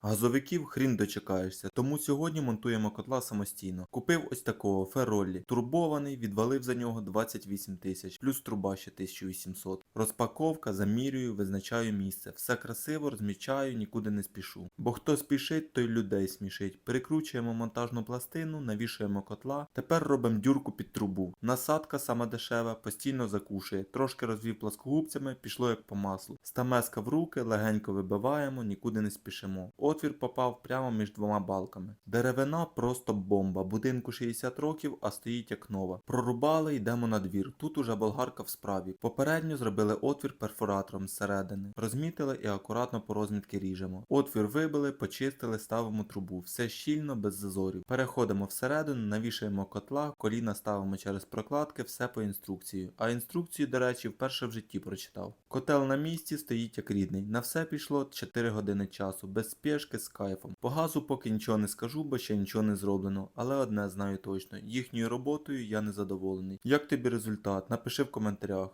Газовиків хрін дочекаєшся, тому сьогодні монтуємо котла самостійно. Купив ось такого Фероллі. Турбований, відвалив за нього 28 тисяч, плюс труба ще 1800. Розпаковка, замірюю, визначаю місце. Все красиво, розмічаю, нікуди не спішу. Бо хто спішить, той людей смішить. Перекручуємо монтажну пластину, навішуємо котла. Тепер робимо дюрку під трубу. Насадка сама дешева, постійно закушує. Трошки розвів пласкогубцями, пішло як по маслу. Стамеска в руки, легенько вибиваємо, нікуди не спішимо. Отвір попав прямо між двома балками. Деревина просто бомба. Будинку 60 років, а стоїть як нова. Прорубали, йдемо на двір. Тут уже болгарка в справі. Попередньо зробили отвір перфоратором зсередини. Розмітили і акуратно по розмітки ріжемо. Отвір вибили, почистили, ставимо трубу. Все щільно, без зазорів. Переходимо всередину, навішаємо котла, коліна ставимо через прокладки, все по інструкції. А інструкцію, до речі, вперше в житті прочитав. Котел на місці стоїть як рідний. На все пішло 4 години часу, без спешки з кайфом. По газу поки нічого не скажу, бо ще нічого не зроблено. Але одне знаю точно: їхньою роботою я не задоволений. Як тобі результат? Напиши в коментарях.